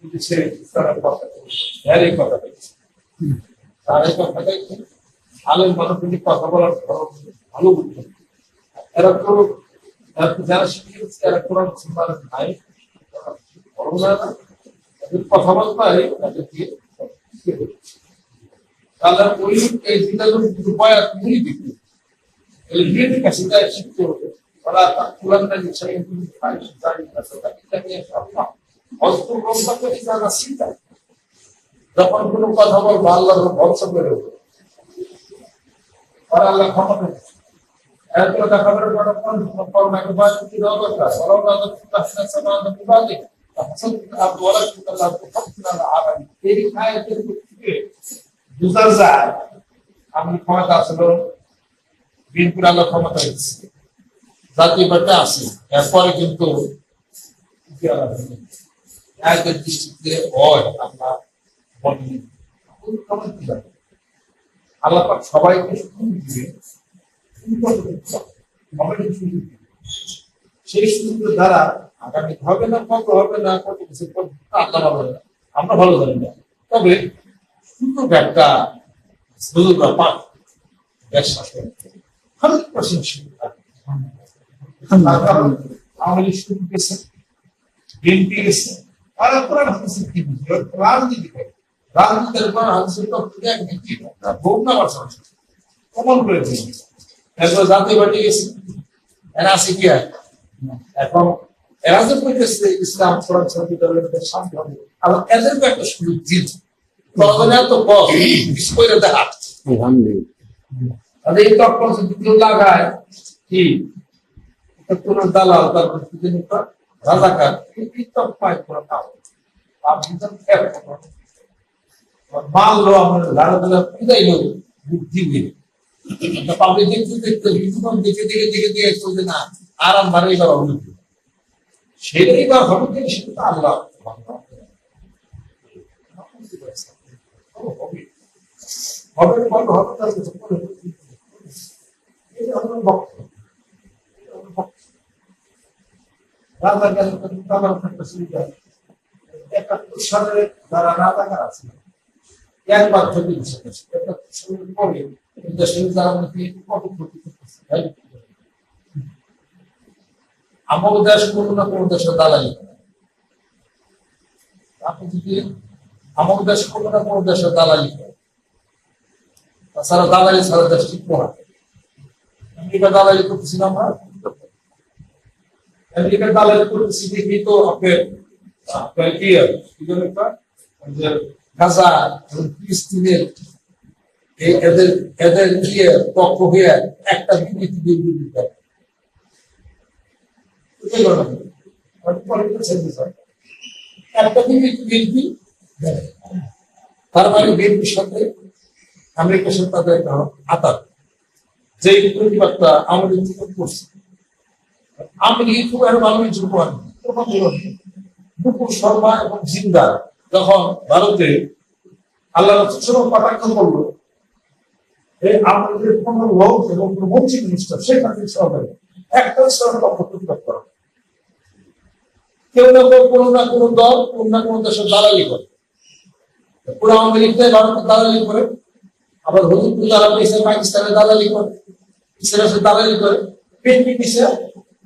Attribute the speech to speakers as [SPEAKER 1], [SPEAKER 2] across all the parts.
[SPEAKER 1] কিন্তু সে তারা কথা বলছে।
[SPEAKER 2] হ্যাঁ এই কথা বলছি। তার এই কথাটাই কি আলেম মানুষগুলি কথা বলার ধরন ভালো বুঝতে এরা তো যারা শিখিয়েছে এরা কোরআন সুন্নাহ নাই। বড় না না এদের কথাবার্তায় তাদেরকে তাহলে ওই এই দুটা উপায় তুমি দিতে এই কাছে শিখতে হবে। ওরা কোরআনটা নিচ্ছে কিন্তু তাই জানি না তো তাকে জানিয়ে সামনা অস্ত্র গ্রন্থ করে জানা চিন্তা যখন কোনো কথা বলব আল্লাহর ভরসা করে। আর আল্লাহ বিনপুর আল্লাহ ক্ষমতা জাতীয় আছে এরপরে কিন্তু কি আর আছে? আয়াতের দৃষ্টিতে হয়, আমরা? আল্লাহ পাক সবাইকে দিবে। সেই সুযোগের দ্বারা আগামী হবে না, কত হবে না, কত কিছু আল্লাহ ভালো জানে। আমরা ভালো জানি না তবে সুযোগ একটা সুযোগ ব্যবসা হান্ড্রেড পার্সেন্ট গেছে গেছে আর কোরআন হাদিসের কি বুঝবে রাজনীতি করে। রাজনীতির কোরআন হাদিসের তো এক ব্যক্তি না বহু না বাসা কমন করে দিয়েছে। এরপর জাতীয় পার্টি গেছে। এরা আছে কি আর? এখন এরা যে কইতেছে ইসলাম কোরআন শরীফ দলের শান্তি হবে। আবার এদেরকে একটা সুযোগ দিন তখন এত কম কিছু করে দেখা তাহলে এই তখন যদি কেউ লাগায়। কি? কোন দালাল তার রাজাকার কিতাব পায় করে আপনি তো খেয়াল করুন মানলো আমরা ধারা পিদাইলো বুদ্ধি দিয়ে পাবলিক দেখতে দেখতে বিভিন্ন দেখে দেখে দেখে দেখে চলছে না আরাম বাড়ে এবার অবনতি সেটাই বা কি সেটা তো আল্লাহ করে এটা আমাদের বক্তব্য এটা আমাদের বক্তব্য রাজাকার তাদের একটা সুবিধা একাত্তর সালে যারা রাজাকার আছে, একবার সালের না? আমার দেশ কোনো না কোনো দেশের দালালি আপনি যদি আমার দেশ না কোনো দেশের দালালি তাছাড়া দালালি ছাড়া দেশ ঠিক করা দালালি করতেছি না, আমরা আমেরিকা দালালি করতেছি দেখি তো আপনার আপনার কি আর কি যেন একটা ওই যে গাজা ফিলিস্তিনের এদের এদের দিয়ে পক্ষ হয়ে একটা বিবৃতি দিয়ে বিবৃতি একটা বিবৃতি বিবৃতি তার মানে বিএনপির সাথে আমেরিকার সাথে তাদের আতাত যে প্রতিবাদটা আমাদের থেকে করছে আমি শর্মা এবং জিন্দা। যখন ভারতে আল্লাহ কটাক্ষ করল আমাদের কোন লোক এবং কোন সরকার একটা সরকার করা কেউ না কেউ কোনো না কোনো দল, কোন না কোনো দেশের দালালি করে। পুরো আওয়ামী ভারতের দালালি করে। আবার হজুরপুর পেয়েছে পাকিস্তানের দালালি করে। ইসরায়েলের দালালি করে। বিএনপি পিছিয়ে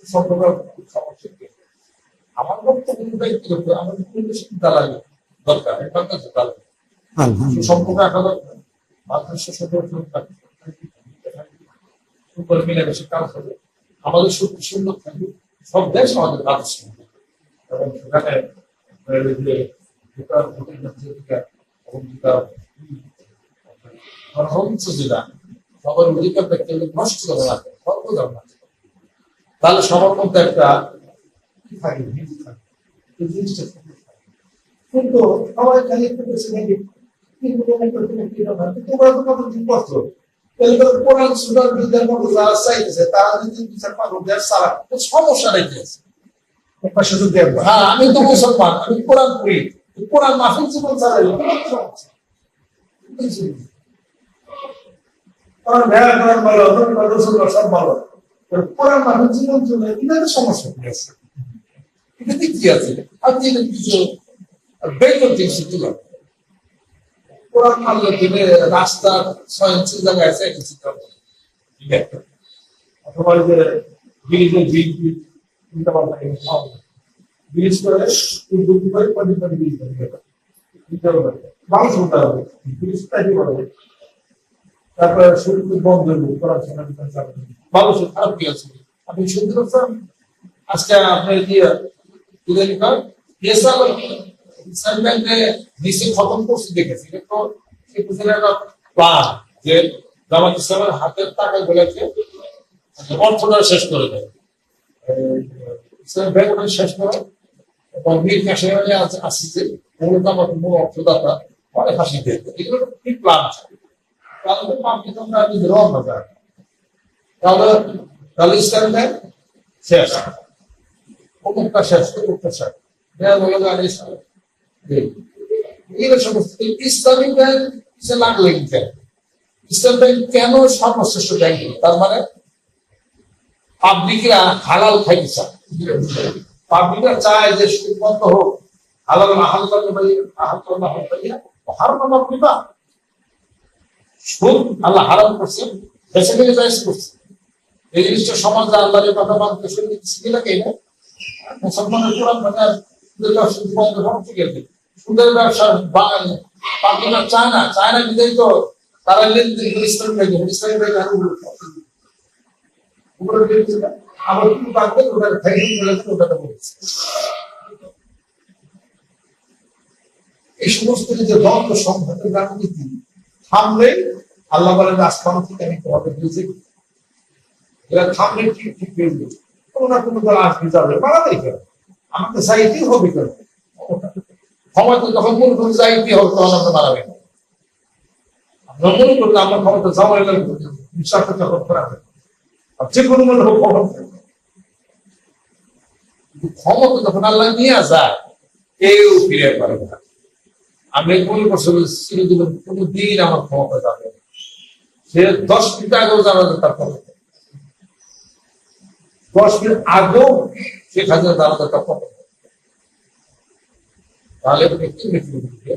[SPEAKER 2] কি আমার আমাদের পরিবেশ দালালি দরকার দালালি সম্পর্ক রাখা দরকার মাদ্রাসা সদস্য উপর মিলেমিশে কাজ হবে আমাদের শক্তি সুন্দর থাকবে সব দেশ আমাদের আদর্শ এবং সেখানে যে ভোটার ভোটের অধিকার এবং যেটা গণতন্ত্র সবার অধিকারটা কেউ নষ্ট করে সর্বদা না তাহলে সবার মধ্যে একটা কি থাকে ভীতি থাকে এই জিনিসটা থাকে। কিন্তু সবাই খালি একটু বেশি নাকি কিন্তু মনে করতে নাকি এটা না। কিন্তু ওরা তো কত দিন কষ্ট তাহলে তো কোরআন সুরার বিদ্যার মতো যারা চাইতেছে তারা যদি বিচার পাবো দেশ সারা তো সমস্যা রেখে আছে
[SPEAKER 1] পাশে তো দেখবা
[SPEAKER 2] হ্যাঁ আমি তো মুসলমান আমি কোরআন পড়ি কোরআন মাফিক জীবন চালাই
[SPEAKER 1] কারণ ভেড়া করার ভালো ধন্যবাদ রসুল্লাহ সব ভালো আর কোরআন মানুষ জীবন চলে এটা তো সমস্যা কি আছে?
[SPEAKER 2] এটাতে কি আছে? আপনি এটা কিছু বের করতে শিখতে কোরআন মানলে তুমি রাস্তার ইঞ্চি জায়গায় আছে, এটা চিন্তা
[SPEAKER 1] অথবা যে ব্রিজে, ব্রিজ ব্রিজ, চিন্তা ভাবনা ব্রিজ করে উদ্যোগ করে পদি পদি ব্রিজ করে মানুষ হতে হবে। কি করবে তারপরে শুরু বন্ধ বিকাশ যাবে
[SPEAKER 2] মানুষের খারাপ কি আছে? আপনি শুনতে পাচ্ছেন? আজকে আপনার কি কি জানি কর এসব সেন্ট্রালে নিচে খতম করছে দেখেছি। এটা তো সে বুঝলেন একটা প্ল্যান যে জামাত ইসলামের হাতের টাকা গুলোকে অর্থটা শেষ করে দেয়। ইসলাম ব্যাংক শেষ করে এবং মীর কাশিমানে আসছে। মূলত আমাদের মূল অর্থদাতা পরে ফাঁসি দিয়ে। দেয়। এগুলো কি প্ল্যান তাহলে তোমরা তাহলে তাহলে শেষ। অমুকটা শেষ অমুকটা শেষ। দেয়া বলে ইসলামিক ব্যাংক কেন ইসলাম ব্যাংক। কেন সর্বশ্রেষ্ঠ ব্যাংক? তার মানে পাবলিকরা হালাল খাইতে চায়। পাবলিকরা চায় যে সুদ বন্ধ হোক, হালাল হাল করলে ভাই হাল করলে হাল ভাইয়া হারাম বিবাহ সুদ আল্লাহ হারাম করছে, বেঁচে গেলে জায়জ করছে। এই জিনিসটা সমাজে আল্লাহরের কথা মানতে শুনে শিখে লাগে মুসলমানের কোরআন মানে তারা বলেছে এই সমস্ত যে দ্বন্দ্ব সংঘাতের রাজনীতি থামলে আল্লাহ বলেন আসমান থেকে আমি তোমাদের বুঝে এরা থামলে ঠিক ঠিক যাবে কোনো না কোনো দল আসবে, যাবে বাড়াতেই কেন আমাকে চাইতেই হবে কেন? ক্ষমতা যখন মনে করি চাইতেই হবে, তখন আমরা বাড়াবে না আমরা মনে করি আমরা ক্ষমতা যাওয়াই লাগবে বিশ্বাসটা যখন করা হবে যে কোনো মনে হোক ক্ষমতা ক্ষমতা যখন আল্লাহ নিয়ে যায়, কেউ ফিরে পারবে না। আমি করছি চিরজীবন কোনো দিন আমার ক্ষমতা যাবে। সে দশ মিনিট আগেও জানা যায় তার ক্ষমতা দশ মিনিট আগেও শেখ হাসিনা জানা যায় তার ক্ষমতা তাহলে আপনি কি মিটিং করবে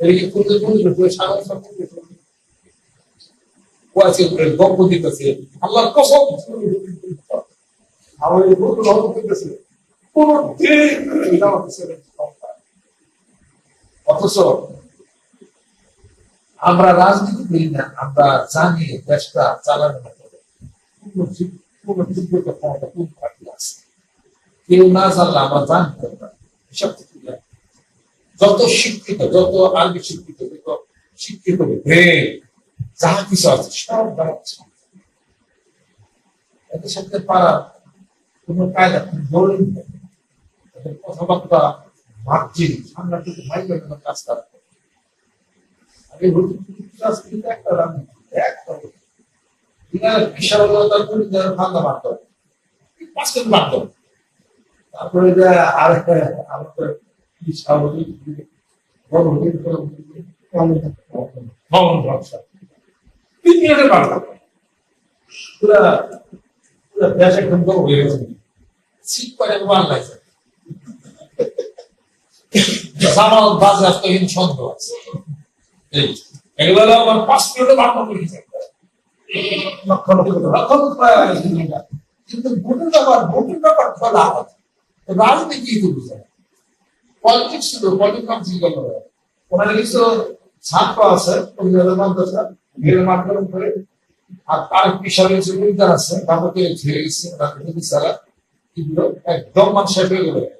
[SPEAKER 2] এই যে কোন কোন লোকের সারা গপ্প দিতেছে।
[SPEAKER 1] অর্থ করতেছে কোনো এটা আমাকে ছেড়ে দিতে হবে না।
[SPEAKER 2] অথচ আমরা রাজনীতি করি না, আমরা জানি দেশটা চালানো না করে কোন যোগ্যতা ক্ষমতা কোন পার্টি আছে। কেউ না জানলে আমরা জানতে না। এসব যত শিক্ষিত, যত আরবি শিক্ষিত, যত শিক্ষিত ব্রেন, যাহা কিছু আছে, সব জানাচ্ছে এদের সাথে পারা কোনো কায়দা, কোনো দৌড়ি নেই। কথাবার্তা মার্জিন সাংঘাতিক ভাই বোনের কাজ তারা। আগে ক্লাস কিন্তু একটা রাজনীতি একটা দিনের বিশাল তার করে যারা ফান্দা মারত পাঁচ কেজি তারপরে যে আর একটা আমাদের স্বাভাবিক বড় দেশ একদম হয়ে গেছে। করে লাগছে সামাল বাজেয়াপ্তহীন ছন্দ আছে এগুলো আমার পাঁচ মিনিটে বাংলা করে কিন্তু ভোটের ব্যাপার ভোটের ব্যাপার খোলা আছে রাজনীতি কি বুঝে পলিটিক্স ছিল পলিটিক্স গেল ওনার কিছু ছাত্র আছে মাদ্রাসা এর করে আর তার বিশাল কিছু আছে ছেড়ে গেছে একদম মানুষের হয়ে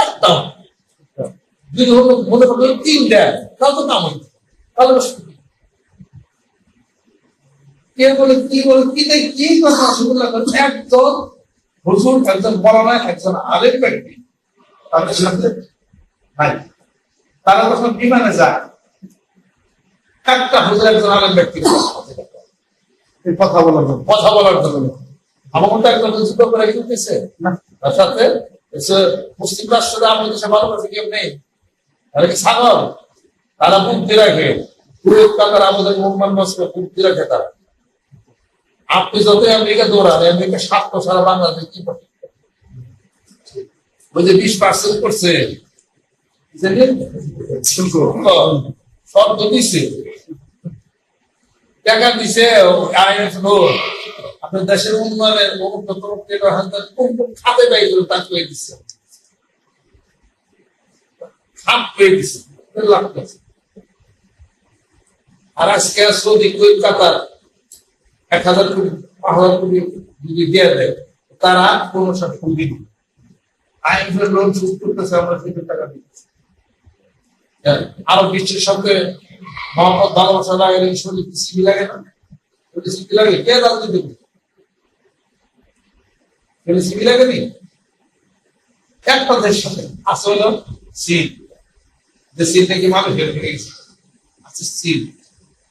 [SPEAKER 2] একদম যদি হলো মনে করল তিন দেয় তাহলে তো হইতো। তাহলে কে বলে কি বলে কি দেয় কি কথা রসগোল্লা করে একজন হুজুর একজন একজন আলেম ব্যক্তি। তাদের সাথে নাই। তারা যখন বিমানে যায় একটা হুজুর একজন আলেম ব্যক্তি
[SPEAKER 1] কথা বলার জন্য।
[SPEAKER 2] কথা বলার জন্য। আমার মতো একজন যুদ্ধ করে গেছে
[SPEAKER 1] না।
[SPEAKER 2] তার সাথে মুসলিম রাষ্ট্রে আমাদের দেশে ভালোবাসে কেউ নেই। তারা কি সাগর তারা বুদ্ধি রাখে। পুরো টাকার আমাদের মোহাম্মদ মাসকে বুদ্ধি রাখে তারা। আপনি যতই আমেরিকা দৌড়ান আমেরিকা স্বার্থ সারা বাংলাদেশ কি করে ওই যে বিশ পার্সেন্ট করছে। শর্ত দিছে। টাকা দিছে আইএফ লোন আপনার দেশের উন্নয়নের কোন কোন খাতে ব্যয় করে তা করে দিচ্ছে? খাত পেয়ে দিচ্ছে আর আজকে সৌদি কুয়েত কাতার এক হাজার কোটি, পাঁচ হাজার কোটি যদি দিয়ে দেয়, তারা কোনো সাথে কোটি দিবে আইএমএফ লোন শোধ করতেছে, আমরা সেটা টাকা দিচ্ছি। আরও বিশ্বের সাথে মহম্মদ ভালোবাসা লাগে লাগে না? লাগে? কে রাজনীতি সিবি একটা দেশ সাথে। আছে হলো চীন যে চীন থেকে মানুষ গেছে? আছে চীন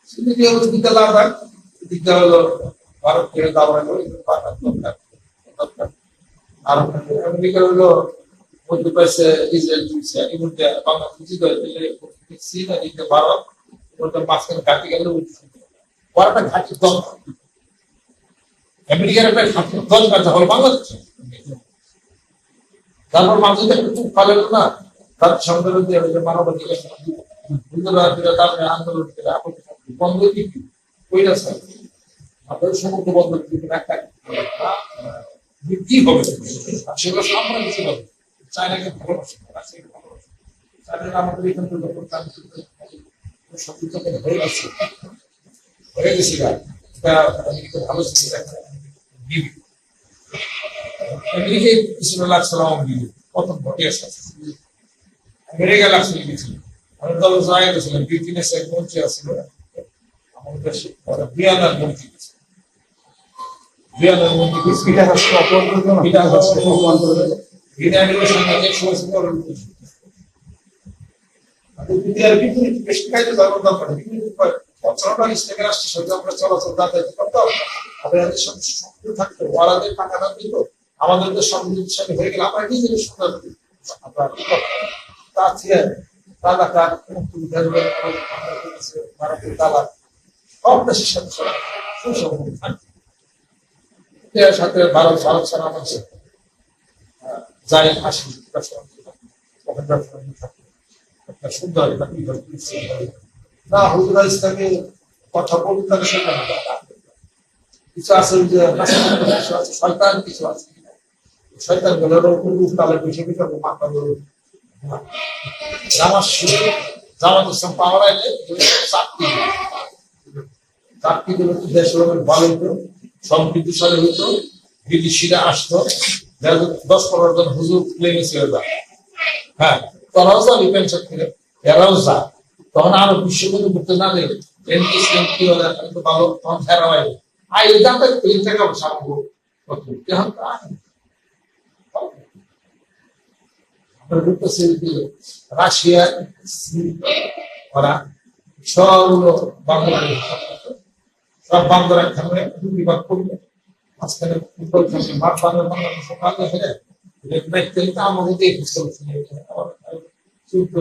[SPEAKER 2] চীন থেকে হলো দিকে লাভ দিকটা হলো ভারত আর আমেরিকা হলো ইসরায়েল এর মধ্যে চীন আর ভারত মাঝখানে ঘাটি গেলে ওরা ঘাটি দল আমেরিকার একটা দল কাজ হলো বাংলাদেশ। তারপর পালেন না আন্দোলন বন্ধ সেগুলো আমরা কিছু হবে। চায়নাকে আমাদের হয়ে গেছে। হয়ে গেছে ভালো বিবি কিছু লাগছিল আমার বিবি প্রথম ভোটে আসছে আমেরিকা লাগছিল কিছু আমি দল জয় গেছিলাম ব্রিটেনের এক মন্ত্রী আসছিল দেশে ওরা বিয়ানার মন্ত্রী ছিল। বিয়ানার মন্ত্রী ছিল।
[SPEAKER 1] এটা হচ্ছে অপরাধের জন্য
[SPEAKER 2] এটা হচ্ছে
[SPEAKER 1] অপমান করে দেবে।
[SPEAKER 2] বিনা নিবেশন একশো বছর পর দুনিয়ার বিভিন্ন বেশি খাইতে যাওয়ার দরকার নেই পঞ্চান্নটা ইস্টেকের আসছে আমরা চলাচল যাতায়াত আমাদের থাকতো ওরা যে টাকাটা দিত আমাদের যে সমৃদ্ধশালী হয়ে গেল আমরা নিজেদের সুন্দর? তা রাজাকার মুক্তিযুদ্ধের ভারতের দালাল সব সাথে সুসম্পর্ক থাকতো এর সাথে ভারত ভারত ছাড়া আছে যাই আসি সুন্দর না, হুজুরা ইসলামে কথা বলতে তাদের সঙ্গে কিছু আছে যে কিছু আছে, শয়তান কিছু আছে। শয়তান উপর তালে বসে বসে মাথা বলে জামাত শুরু জামাত ইসলাম পাওয়ার আইলে চাকরি চাকরি গুলো দেশ ভালো হতো সমৃদ্ধশালী হতো, বিদেশিরা আসতো। দশ পনেরো জন হুজুর প্লেনে ছিল যা হ্যাঁ তোরাও যাবি পেনশন থেকে এরাও যা তখন আরও বিশ্বগুলো করতে না তো সব মাঝখানে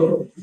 [SPEAKER 2] পারছি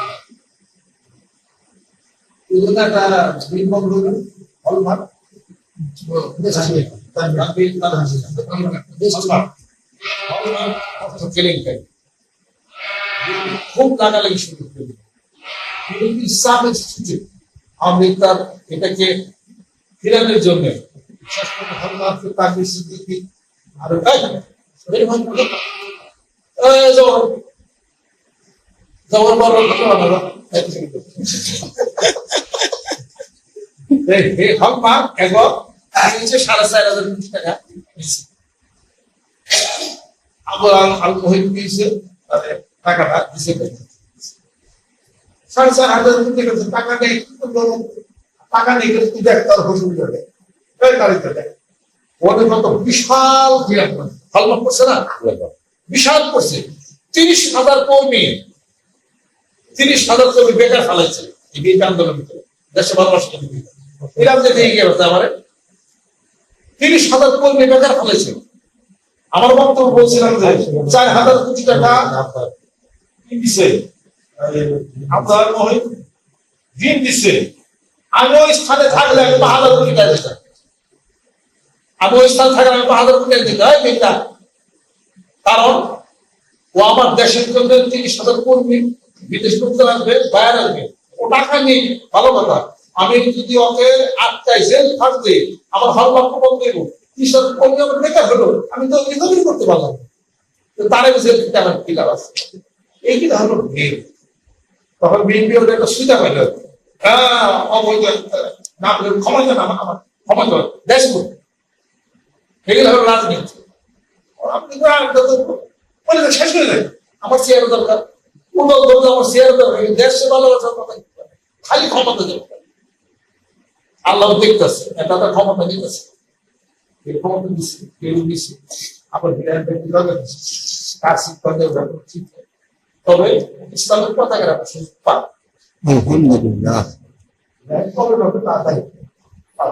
[SPEAKER 2] বিনিময় হলো হলমার্ক খুব লাগালাগি শুরু করে ইসলামের সূচি, আমেরিকার এটাকে ফিরানোর জন্য আরও জবর এবং সাড়ে চার হাজার কোটি টাকা আবার আল মহিম দিয়েছে টাকাটা দিছে সাড়ে চার হাজার কোটি টাকা টাকা নেই টাকা নেই কিন্তু দেখতে আর যাবে তারিখে দেখ। ওদের মতো বিশাল হলমার্ক করছে না? বিশাল করছে। তিরিশ হাজার কর্মী। তিরিশ হাজার কর্মী বেকার ফেলাইছে। এই আন্দোলন দেশে ভালোবাসা এরকম যে দিয়ে গেল আমার হাজার কর্মী বেকার আমার বক্তব্য বলছিলাম যে চার হাজার কোটি টাকা দিছে। ঋণ দিছে। আমি ওই স্থানে থাকলে আমি বাহাদুর কোটি টাকা দিতাম। আমি ওই স্থানে থাকলে আমি বাহাদুর কোটি টাকা মেয়েটা। কারণ ও আমার দেশের জন্য তিরিশ হাজার কর্মী বিদেশ করতে লাগবে বাইরে আসবে। ও টাকা নেই ভালো কথা। আমি যদি ওকে আটটাই জেল থাকবে আমার ভালো লক্ষ্য বন্ধ দেব কৃষক কর্মী আমার বেকার হলো? আমি তো রিকভারি করতে পারলাম তারে জেল থেকে আমার কি লাভ আছে? এই কি হলো তখন বিএনপি ওদের একটা সুবিধা পাইল। হ্যাঁ অবৈধ না ক্ষমতা না আমার ক্ষমতা দেশ এগুলো হলো রাজনীতি। আপনি তো শেষ হয়ে যায় আমার চেয়ার দরকার। উন্নত দরকার আমার চেয়ার দরকার। দেশে ভালোবাসার কথা খালি ক্ষমতা দরকার আল্লাহ দেখতেছে এটা তো ক্ষমতা নিতেছে এই ক্ষমতা দিচ্ছে কেউ দিচ্ছে আবার বিরাট ব্যক্তি দরকার কাজ শিক্ষকদের ব্যাপার ঠিক তবে ইসলামের পতাকা রাখা সুযোগ পায়
[SPEAKER 1] আলহামদুলিল্লাহ
[SPEAKER 2] কবে হবে তাড়াতাড়ি আরে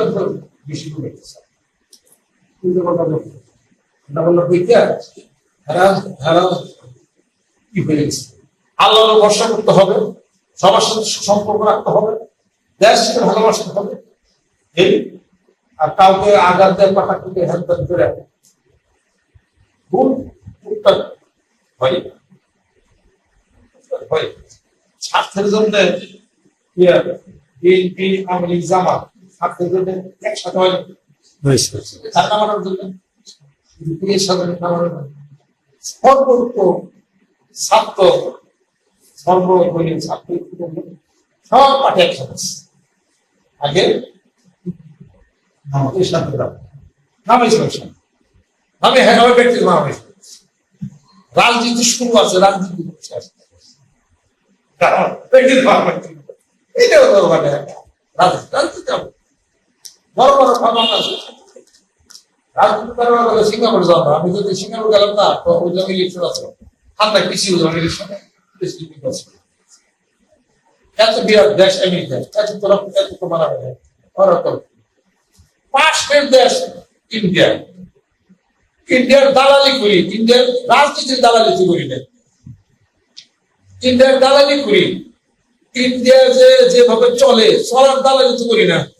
[SPEAKER 2] আপনার বেশি ভরসা করতে হবে, সবার সাথে সম্পর্ক রাখতে হবে দেশকে ভালোবাসতে হবে। এই, আর কাউকে আঘাত দেয় পাঠা করে হ্যান ত্যান করে হয়। স্বার্থের জন্য বিএনপি আওয়ামী লীগ একসাথে হয়। তার জন্য সাথে নামানোর জন্য সর্বোচ্চ ছাত্র সর্বজনীন ছাত্র সব পাঠে একসাথে। আছে। আগে আমাদের সাথে নামে সমস্যা আমি হ্যাঁ নাম হয়েছে রাজনীতি শুরু আছে রাজনীতি কারণ ব্যক্তির তো মানে রাজনীতি। বড় বড় ভাবনা আছে। ইন্ডিয়ার দালালি করি, ইন্ডিয়ার রাজনীতির দালালি করি ইন্ডিয়ার দালালি করি। ইন্ডিয়া যে যেভাবে চলে, চলার দালালি করি না।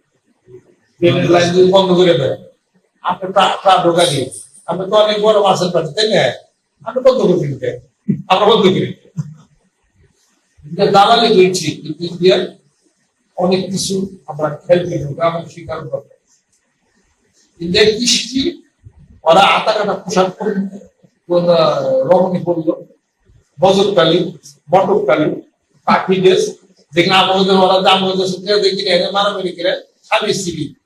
[SPEAKER 2] ট্রেনের লাইন যদি বন্ধ করে দেয়। আপনি ঢোকা দিয়ে। আপনি তো অনেক বড় পাচ্ছি তাই না? আপনি বন্ধ করে দিতে আমরা বন্ধ করি দালালি হয়েছি, কিন্তু ইন্ডিয়ার অনেক কিছু আমরা খেলতে গ্রামের স্বীকার করতে ইন্ডিয়ার কৃষি, ওরা আতা কাটা পোশাক করে রমণী বজরকালী পাখি দেশ দেখলাম আমাদের ওরা দাম হয়ে সুন্দর দেখি মারামারি করে, স্বামী স্ত্রী।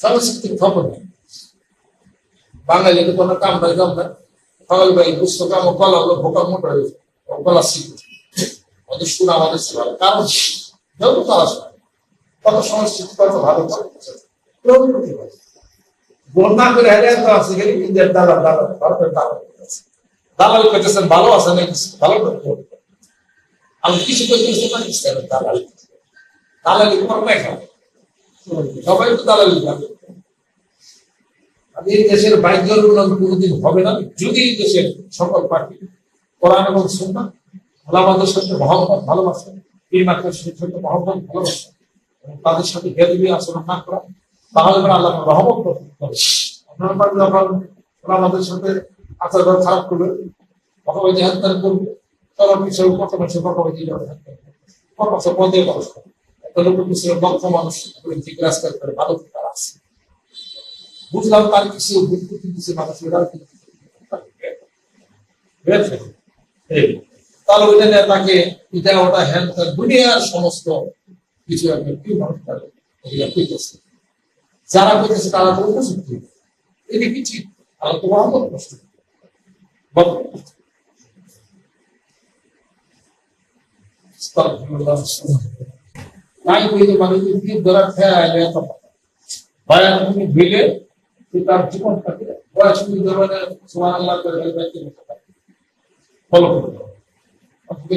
[SPEAKER 2] সংস্কৃতির খবর নেই। বাঙালি কোনো কাম নাই কাম নাই। সকাল ভাই পুস্তক আমার গলা হলো ভোকা মোটা হয়েছে ও গলা শিখে। ওদের সুর আমাদের ছিল। কারণ যেহেতু তারা শোনে কত সংস্কৃতি কত ভালো প্রকৃতি করে। বন্যা করে হেরে তো আছে গেলে ইন্ডিয়ার দালাল দালাল, ভারতের দালাল দালাল করতেছেন ভালো আছে নাকি? ভালো করতে আমি কিছু পাকিস্তানের দালাল। দালালি করবে এখানে সবাই তো দালালি আর এই দেশের বাইকের উন্নয়ন কোনোদিন হবে না। যদি এই দেশের সকল পার্টি, কোরআন এবং সুন্নাহ ওলামাদের সাথে মহব্বত, ভালোবাসা পীর মাকের সাথে মহব্বত, ভালোবাসা, এবং তাদের সাথে বেদবি আচরণ না করা, তাহলে পরে আল্লাহ রহমত করতে আপনার পাশে যখন ওলামাদের সাথে আচরণ খারাপ করবে পকাবাজি হাত্তার করবে তখন কিছু কত মানুষ পকাবাজি কত বছর পদে মানুষ একটা লোক কিছু লক্ষ মানুষ ঠিক রাস্তা করে, ভালো তারা আছে? বুঝলাম তার কিছু বুদ্ধি কিছু মানুষেরা তাহলে ওইটা নিয়ে তাকে এটা ওটা হ্যান দুনিয়ার সমস্ত কিছু একটা কি মানুষ তার এগুলা করতেছে যারা করতেছে তারা তো উপযুক্ত এটা কি ঠিক? তারা তো মহম্মদ কষ্ট তাই কইতে মানুষ কি ধরা খেয়ে আইলে এত বায়ান তুমি দিলে সে তার জীবনটাকে বয়স জমানে সোমান আল্লাহ করে ফলো করতে